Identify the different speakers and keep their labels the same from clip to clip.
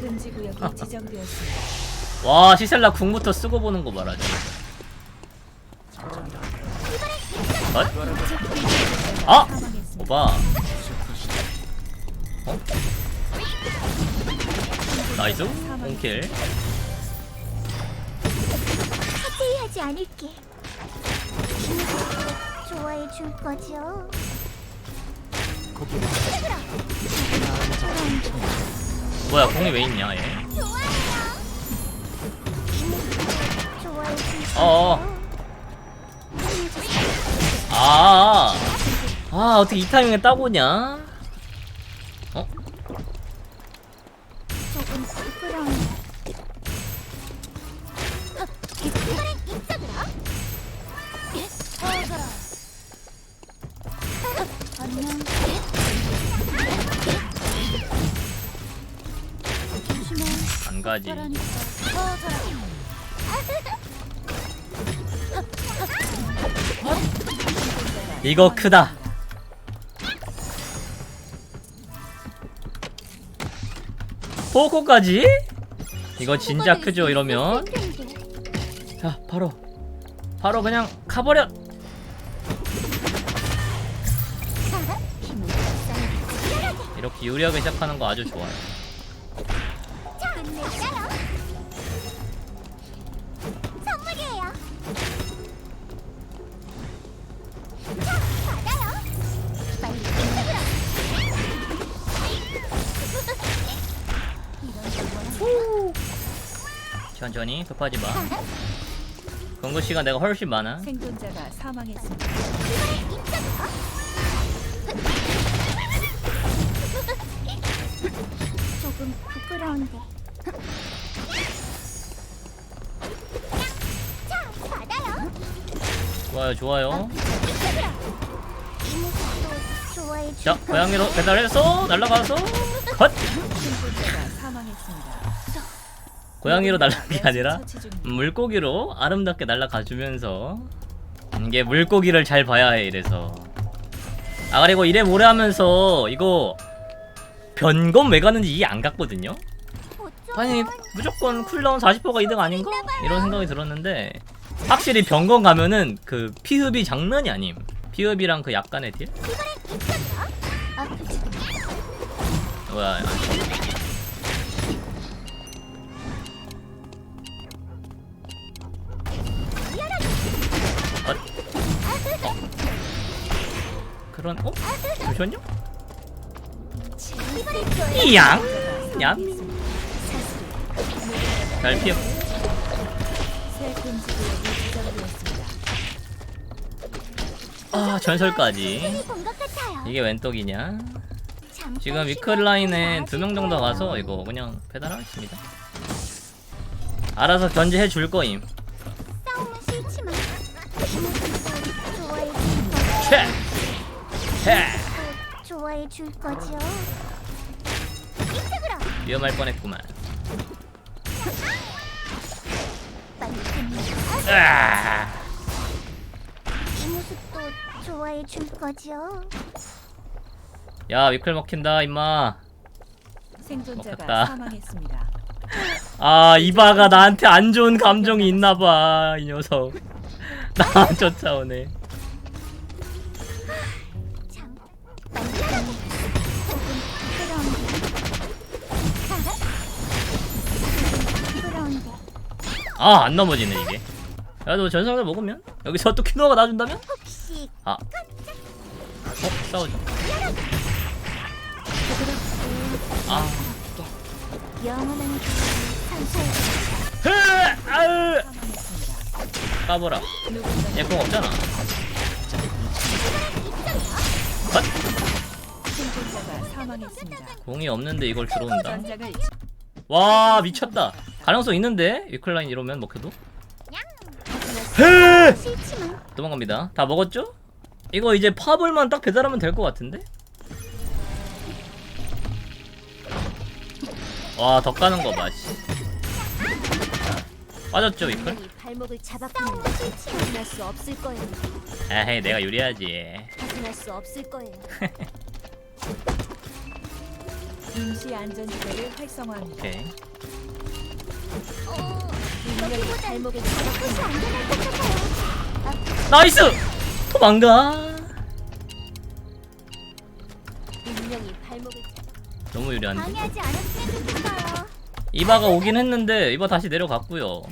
Speaker 1: 금지 구역이 지정되었습니다.
Speaker 2: 와 시셀라 궁부터 쓰고 보는 거 말하지 어? 아! 오바 어? 나이스 홈킬
Speaker 3: 하지 않을게. 좋아해 줄 거죠?
Speaker 2: 뭐야 공이 왜 있냐 얘? 어어. 아, 아 어떻게 이 타이밍에 따고냐
Speaker 3: 어서라.
Speaker 2: 이거 크다 포코까지? 이거 진짜 크죠 이러면 자 바로 바로 그냥 가버려 이렇게 유리하게 시작하는 거 아주 좋아요. 천천히 급하지 마 근거 시간 내가 훨씬 많아
Speaker 1: 생존자가 사망했습니다.
Speaker 3: 조금 부끄러운데. 자, 받아요.
Speaker 2: 좋아요 좋아요
Speaker 3: 이 좋아해
Speaker 2: 자 고양이로 배달해서 날라가서 컷
Speaker 1: 생존자가 사망했습니다.
Speaker 2: 고양이로 날라간 게 아니라
Speaker 1: 중입니다.
Speaker 2: 물고기로 아름답게 날아가 주면서 이게 물고기를 잘 봐야 해 이래서 아 그리고 이래 모래 하면서 이거 변검 왜 가는지 이해 안 갔거든요 아니 무조건 쿨다운 40%가 2등 아닌가? 이런 생각이 들었는데 확실히 변검 가면은 그 피흡이 장난이 아님 피흡이랑 그 약간의 딜?
Speaker 3: 아프지
Speaker 2: 뭐야 그런 어? 잠시만요? 이양 양? 잘 피해. 아 전설까지. 이게 웬 떡이냐 지금 위클라인에 두 명 정도 가서 이거 그냥 배달하겠습니다 알아서 견제해 줄 거임
Speaker 3: 싸움 또 좋아해 줄 거죠. 이쪽으로
Speaker 2: 위험할 뻔했구만
Speaker 3: 빨리 끝내.
Speaker 2: 으아!
Speaker 3: 이 모습도 좋아해 줄 거죠.
Speaker 2: 야 위클 먹힌다 임마
Speaker 1: 생존자가
Speaker 2: 먹혔다.
Speaker 1: 사망했습니다.
Speaker 2: 아 이바가 나한테 안 좋은 감정이 있나봐 이 녀석 나 쫓아오네 아 안 넘어지네 이게 야 너 전성을 먹으면 여기서 또 키노가 놔준다면? 아 어? 싸우자 아 흐! 아으! 까보라 얘공 없잖아
Speaker 1: 사망했습니다.
Speaker 2: 공이 없는데 이걸 들어온다 와 미쳤다 가능성 있는데 위클라인 이러면 먹혀도 도망갑니다 다 먹었죠? 이거 이제 파벌만 딱 배달하면 될 것 같은데? 와 더 까는 거봐 씨. 빠졌죠 위클?
Speaker 3: 이 발목을 잡았으면 벗어날 수 없을 거예요.
Speaker 2: 에헤이 내가 유리하지
Speaker 3: 벗어날 수 없을 거예요.
Speaker 1: 임시 안전지대를 활성화합니다.
Speaker 2: 오케이. 나이스! 도망가! 너무 유리한데?
Speaker 3: 방해하지.
Speaker 2: 이바가 오긴 했는데 이바 다시
Speaker 3: 잡았군요.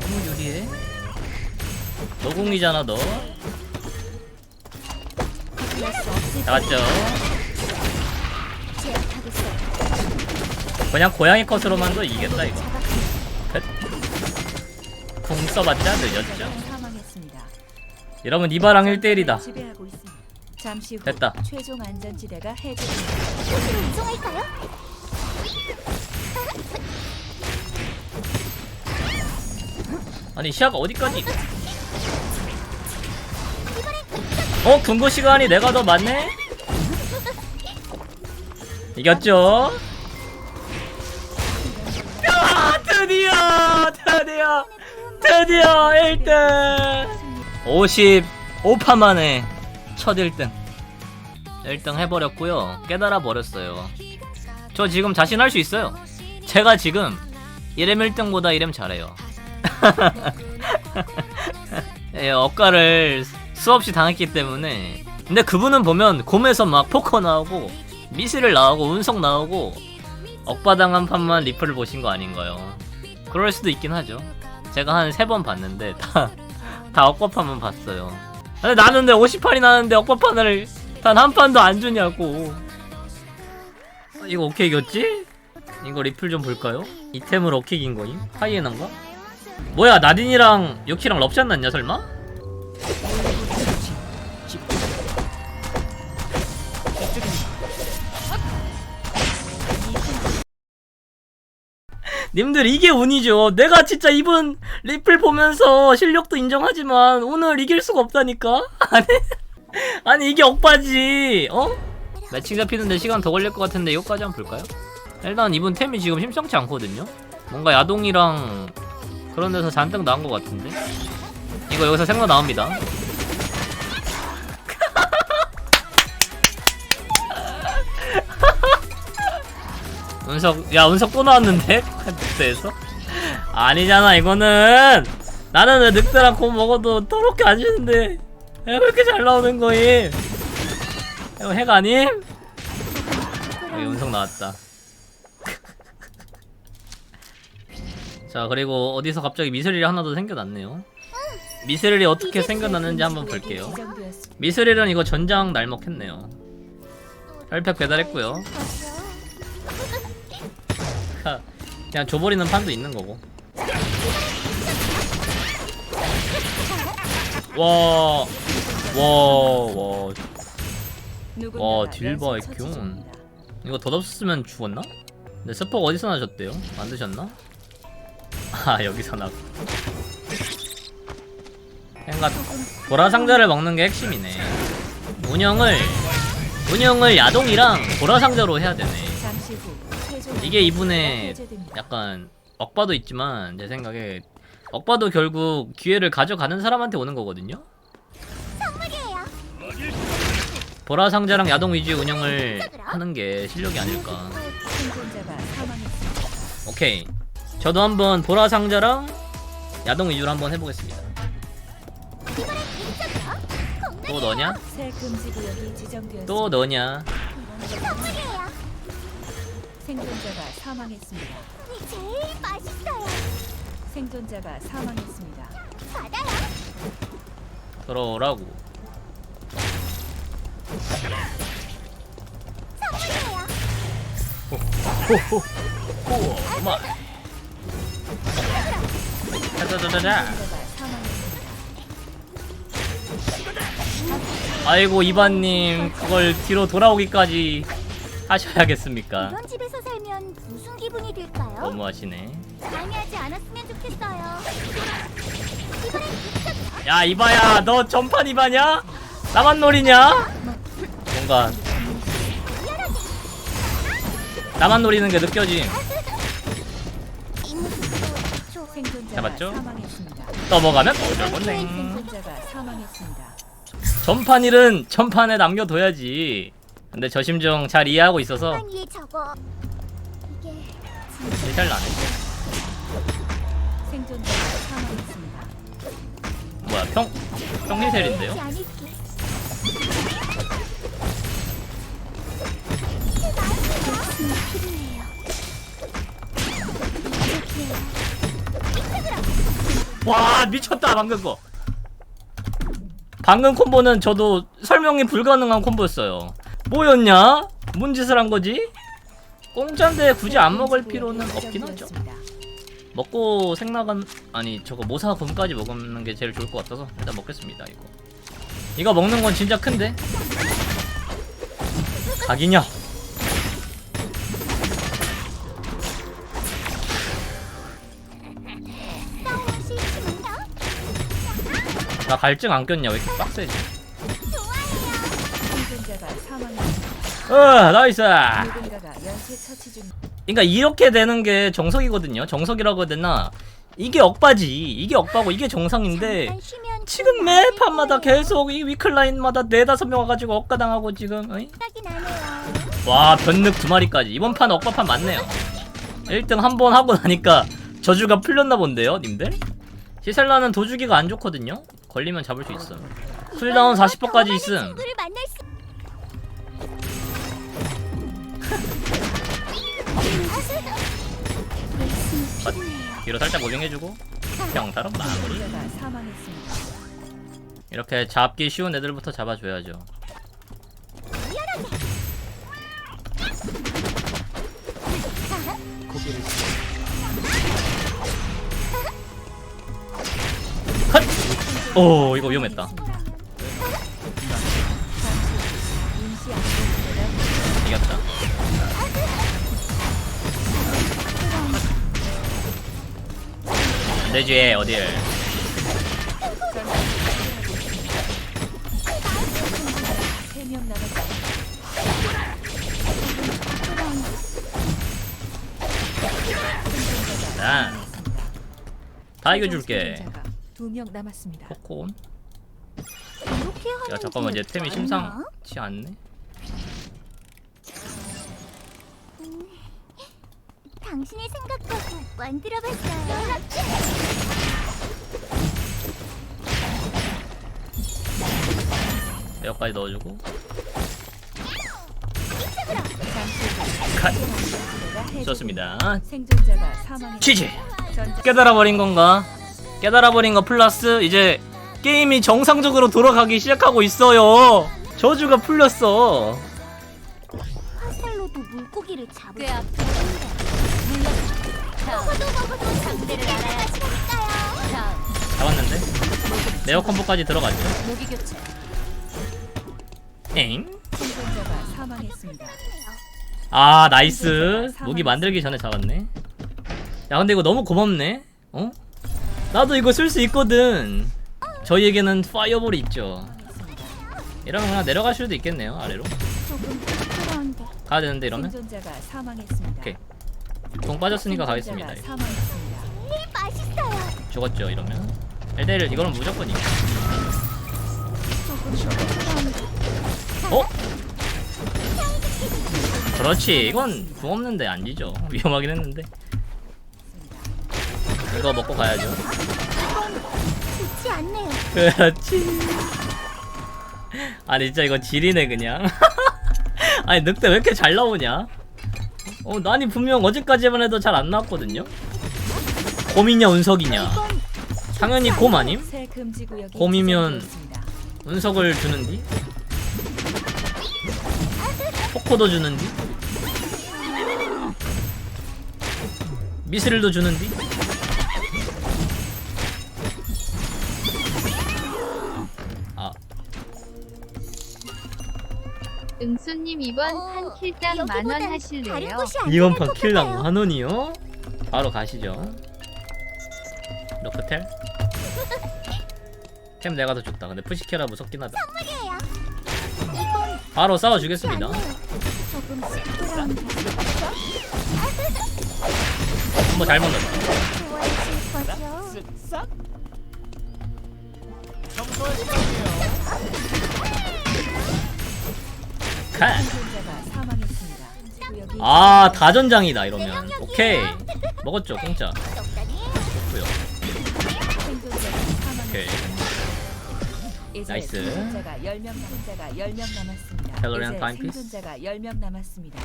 Speaker 2: 너무 유리해. 너궁이잖아 너.
Speaker 3: 제압하겠어요.
Speaker 2: 그냥 고양이 컷으로만도 이기겠다 이거. 뱃. 궁 써봤자 늦었죠. 여러분 이바랑 1대1이다.
Speaker 1: 지배하고 있습니다. 잠시 후
Speaker 2: 됐다.
Speaker 1: 최종 안전지대가 해제됩니다.
Speaker 3: 곳으로 이동할까요?
Speaker 2: 아니 시야가 어디까지? 어 금고 시간이 내가 더 많네? 이겼죠? 야 드디어 드디어 드디어 1등! 55판 만에 첫 1등. 1등 해버렸고요. 깨달아 버렸어요. 저 지금 자신할 수 있어요. 제가 지금 1M 1등보다 1M 잘해요. 예, 억가를 수없이 당했기 때문에 근데 그분은 보면 곰에서 막 포커 나오고 미스를 나오고 운석 나오고 억바당한 판만 리플을 보신 거 아닌가요? 그럴 수도 있긴 하죠 제가 한 세 번 봤는데 다, 다 억바판만 봤어요 근데 나는 왜 50판이 나는데 억바판을 단 한 판도 안 주냐고 어, 이거 오케이 이겼지? 이거 리플 좀 볼까요? 이템을 어케 이긴 거임? 하이에나인가? 뭐야 나딘이랑 유키랑 럽샷 났냐 설마? 님들 이게 운이죠. 내가 진짜 이분 리플 보면서 실력도 인정하지만 오늘 이길 수가 없다니까? 아니 아니 이게 억바지. 어? 매칭 잡히는데 시간 더 걸릴 것 같은데 이거까지 한번 볼까요? 일단 이분 템이 지금 심상치 않거든요. 뭔가 야동이랑 그런 데서 잔뜩 나온 것 같은데? 이거 여기서 생각 나옵니다 운석 야 운석 또 나왔는데? 칸트에서? 아니잖아 이거는. 나는 왜 늑대랑 곰 먹어도 더럽게 안 주는데 왜 그렇게 잘 나오는 거임? 이거 핵 아님? 여기 운석 나왔다. 자 그리고 어디서 갑자기 미스릴이 하나 더 생겨났네요. 미스릴이 어떻게 생겨났는지 한번 볼게요. 미스릴은 이거 전장 날먹했네요. 혈팩 배달했고요 하, 그냥 줘버리는 판도 있는 거고 와 와 와 와, 와, 딜바
Speaker 1: 연쇄 처치
Speaker 2: 액균. 이거 덧없었으면 죽었나? 근데 스폭 어디서 나셨대요? 만드셨나? 아 여기서 나고 생각 보라 상자를 먹는 게 핵심이네 운영을 운영을 야동이랑 보라 상자로 해야 되네 이게 이분의. 약간 억바도 있지만 제 생각에 억바도 결국 기회를 가져가는 사람한테 오는 거거든요. 보라 상자랑 야동 위주 운영을 하는 게 실력이 아닐까. 오케이 저도 한번 보라 상자랑 야동 위주로 한번 해보겠습니다 또 너냐? 또 너냐?
Speaker 1: 생존자가 사망했습니다.
Speaker 3: 이 제일 맛있어요.
Speaker 1: 생존자가 사망했습니다.
Speaker 3: 받아요.
Speaker 2: 들어오라고
Speaker 3: 선물이에요.
Speaker 1: 생존자가 사망했습니다.
Speaker 2: 아이고 이반님 그걸 뒤로 돌아오기까지 하셔야겠습니까?
Speaker 3: 집
Speaker 2: 너무하시네
Speaker 3: 방해하지 않았으면 좋겠어요.
Speaker 2: 야 이바야 너 전판 이바냐? 나만 노리냐? 뭔가 나만 노리는
Speaker 3: 게좋
Speaker 2: 잡았죠?
Speaker 1: 사망했습니다.
Speaker 2: 넘어가면 어쩔 건데
Speaker 1: 생존자가 사망했습니다.
Speaker 2: 전판 일은 전판에 남겨둬야지 근데 저 심정 잘 이해하고 있어서
Speaker 3: 판 위에 적어. 이게
Speaker 2: 잘 나네
Speaker 1: 생존자가 사망했습니다.
Speaker 2: 뭐야 평 평리셀인데요? 와 미쳤다 방금 거 방금 콤보는 저도 설명이 불가능한 콤보였어요 뭐였냐? 뭔 짓을 한 거지? 공짜인데 굳이 안 먹을 필요는 없긴 하죠. 먹고 생나간 아니 저거 모사 곰까지 먹는 게 제일 좋을 것 같아서 일단 먹겠습니다 이거. 이거 먹는 건 진짜 큰데? 각이냐. 나 갈증 안 꼈냐? 왜 이렇게 빡세지 어 나이스. 그러니까 이렇게 되는 게 정석이거든요. 정석이라고 해야 되나? 이게 억바지. 이게 억바고 이게 정상인데 지금 좀매 판마다. 계속 이 위클라인마다 네 다섯 명 와가지고 억가 당하고 지금 어이? 와 변늑 두 마리까지. 이번 판 억바판 맞네요. 1등 한 번 하고 나니까 저주가 풀렸나 본데요 님들? 시셀라는 도주기가 안 좋거든요? 걸리면 잡을 수 있어 쿨다운 40%까지 있음 뒤로 살짝 오징해주고 평타로 마무리. 이렇게 잡기 쉬운 애들부터 잡아줘야죠 컷! 오 이거 위험했다 이겼다 안되지 어딜. 난다 이겨줄게
Speaker 1: 두명 남았습니다.
Speaker 2: 코콘 야 잠깐만 게얘 템이? 심상치 않네
Speaker 3: 당신의 생각하고 만들어봤어요.
Speaker 2: 에어까지 넣어주고
Speaker 1: 컷후
Speaker 2: 좋습니다
Speaker 1: 생존자가.
Speaker 2: 취지 깨달아버린 건가? 깨달아버린 거 플러스 이제 게임이 정상적으로 돌아가기 시작하고 있어요. 저주가 풀렸어.
Speaker 3: 화살로도 물고기를 잡을
Speaker 1: 꽤
Speaker 3: 수. 있는데. 상대를.
Speaker 1: 다음
Speaker 2: 잡았는데 네어 콤보까지 들어갔죠.
Speaker 1: 무기 교체.
Speaker 2: 엥?
Speaker 1: 생존자가 사망했습니다.
Speaker 2: 아 나이스. 무기 만들기 전에 잡았네. 야 근데 이거 너무 고맙네. 어? 나도 이거 쓸 수 있거든. 저희에게는 파이어볼이 있죠. 이러면 그냥 내려갈 수도 있겠네요 아래로.
Speaker 3: 조금 부끄러운데.
Speaker 2: 가야 되는데 이러면
Speaker 1: 생존자가 사망했습니다.
Speaker 2: 오케이. 공 빠졌으니까 가겠습니다. 이. 죽었죠 이러면. 1대1 이거는 무조건
Speaker 3: 부끄러운데.
Speaker 2: 어? 그렇지 이건 궁 없는데 안 지죠 위험하긴 했는데 이거 먹고 가야죠. 그렇지 아니 진짜 이거 지리네 그냥 아니 늑대 왜 이렇게 잘 나오냐 어 난이 분명 어제까지만 해도 잘 안 나왔거든요? 곰이냐 운석이냐? 당연히 곰 아님? 곰이면. 운석을 주는디? 포코도 주는디? 미스릴도 주는디
Speaker 4: 응수님 이번
Speaker 3: 어,
Speaker 4: 판 킬당 만원
Speaker 3: 여기보단 다른
Speaker 4: 하실래요?
Speaker 3: 곳이
Speaker 2: 이번
Speaker 3: 판것
Speaker 2: 킬당. 만 원이요? 바로 가시죠 로크텔 템 내가 더 좋다 근데 푸시케라 무섭긴 하다.
Speaker 3: 이건
Speaker 2: 바로 싸워 주겠습니다.
Speaker 3: 조금 부끄러운데.
Speaker 2: 한번 잘
Speaker 3: 좋아하실 거죠?
Speaker 1: 사망했습니다. 금지 구역이
Speaker 2: 아 다전장이다 이러면 오케이 먹었죠 공짜. 좋고요 오케이 나이스.
Speaker 1: 생존자가 10명 남자가 10명 남았습니다.
Speaker 2: 밸런트
Speaker 1: 이제
Speaker 2: 타임피스.
Speaker 1: 생존자가 10명 남았습니다.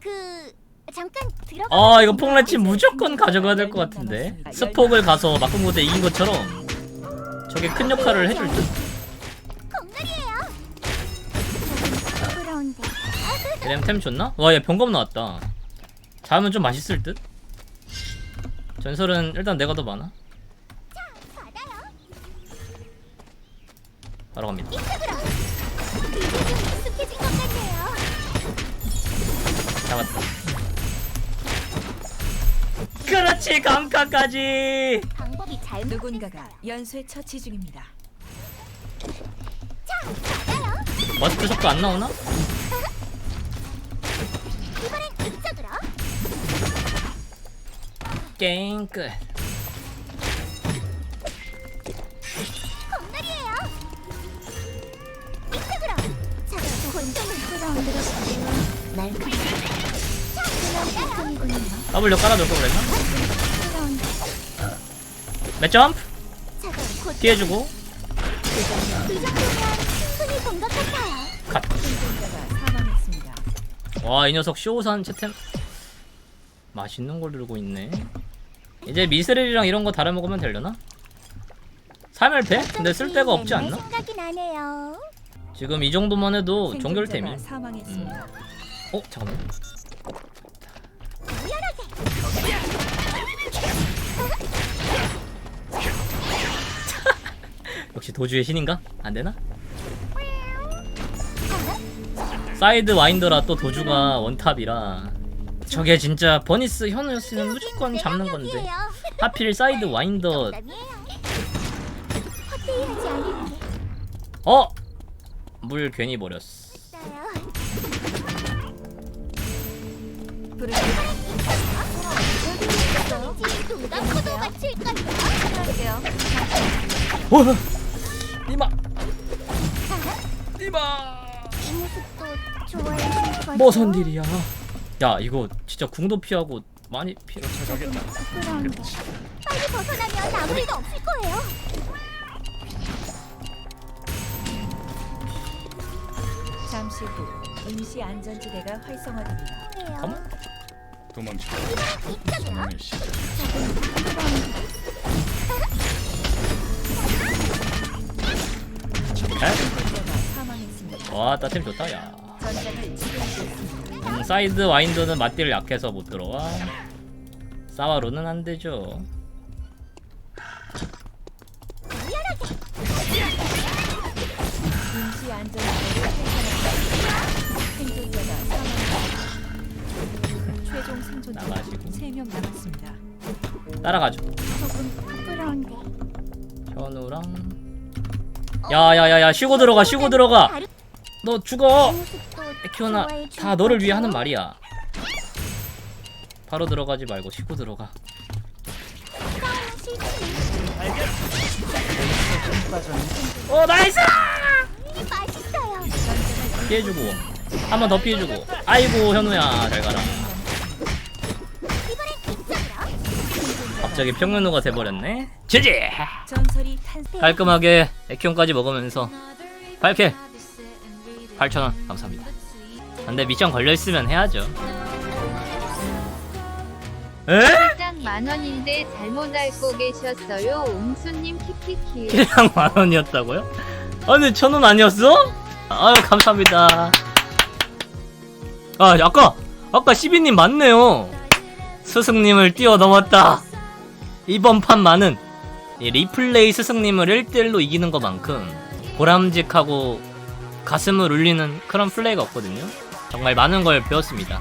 Speaker 3: 그 잠깐 들어가.
Speaker 2: 아 이거 폭라치 무조건 가져가야 될 것 같은데 스폭을 가서 막금고대 이긴 것처럼 저게 큰 역할을 해줄 듯 얘네 템 줬나? 와 얘 병검 나왔다 잡으면 좀 맛있을 듯 전설은 일단 내가 더 많아. 바로 갑니다. 잡았다 그렇지 감카까지
Speaker 3: 방법이 잘
Speaker 1: 누군가가 연쇄 처치 중입니다.
Speaker 2: 머스트 속도 안 나오나? 게임 끝.
Speaker 3: 이쪽으로. 자. 날 곤충이군요.
Speaker 2: W 깔아둘 걸 그랬나?
Speaker 3: 끌어온다.
Speaker 2: 몇 점프?
Speaker 3: 자, 곧
Speaker 2: 피해주고
Speaker 3: 이 정도면 충분히 본것 같아요.
Speaker 2: 컷
Speaker 1: 생존자가 사망했습니다.
Speaker 2: 와이 녀석 쇼우산 채템 맛있는 걸 들고 있네 이제 미스릴이랑 이런 거 달아 먹으면 되려나? 3일패? 근데 쓸 데가 없지
Speaker 3: 옛날
Speaker 2: 않나?
Speaker 3: 생각이 나네요.
Speaker 2: 지금 이 정도만 해도 종결템이
Speaker 1: 사망했습니다.
Speaker 2: 어? 잠깐만 역시 도주의 신인가? 안 되나? 사이드 와인더라 또 도주가 원탑이라 저게 진짜 버니스 현우였으면 무조건 잡는 건데 하필 사이드 와인더
Speaker 3: 헛되이하지 않을게.
Speaker 2: 어? 물 괜히 버렸어. 어? 니마 니마
Speaker 3: 이 모습도 좋아해 주실
Speaker 2: 뭐선 딜이야 야 이거 진짜 궁도 피하고 많이 피해
Speaker 3: 부끄러운데 빨리 벗어나면 아무 일도 없을 거예요.
Speaker 1: 잠시 후 임시 안전지대가 활성화됩니다.
Speaker 2: 가만
Speaker 5: 도망쳐
Speaker 3: 이쪽으로.
Speaker 5: 사망의 시작
Speaker 1: 생존자가 사망했습니다.
Speaker 2: 와 따템 좋다 야
Speaker 1: 전장을 치료하겠습니다.
Speaker 2: 음, 사이드 와인더는 맞딜 약해서 못 들어와 사와로는 안 되죠 나가시고.
Speaker 1: 3명 남았습니다.
Speaker 2: 따라가죠. 현우랑 야야야야 쉬고 들어가 쉬고 들어가
Speaker 3: 너이
Speaker 2: 죽어 에키오나 다 너를 위해? 하는 말이야. 바로 들어가지 말고 쉬고 들어가. 오 나이스!
Speaker 3: 맛있어요.
Speaker 2: 피해주고. 한 번 더 피해주고. 아이고 현우야 잘 가라. 갑자기 평면호가 돼버렸네. 지지. 깔끔하게 에키온까지 먹으면서 8킬 8,000원. 감사합니다 근데 미션 걸려있으면 해야죠 에?
Speaker 4: 장 만원인데 잘못 알고 계셨어요. 웅수님 키키키.
Speaker 2: 킬량 만원이었다고요? 아니 천원 아니었어? 아유 감사합니다 아 아까 아까 시비님 맞네요 스승님을 뛰어넘었다 이번 판 만은 이 리플레이 스승님을 1대1로 이기는 것만큼 보람직하고 가슴을 울리는 그런 플레이가 없거든요 정말 많은 걸 배웠습니다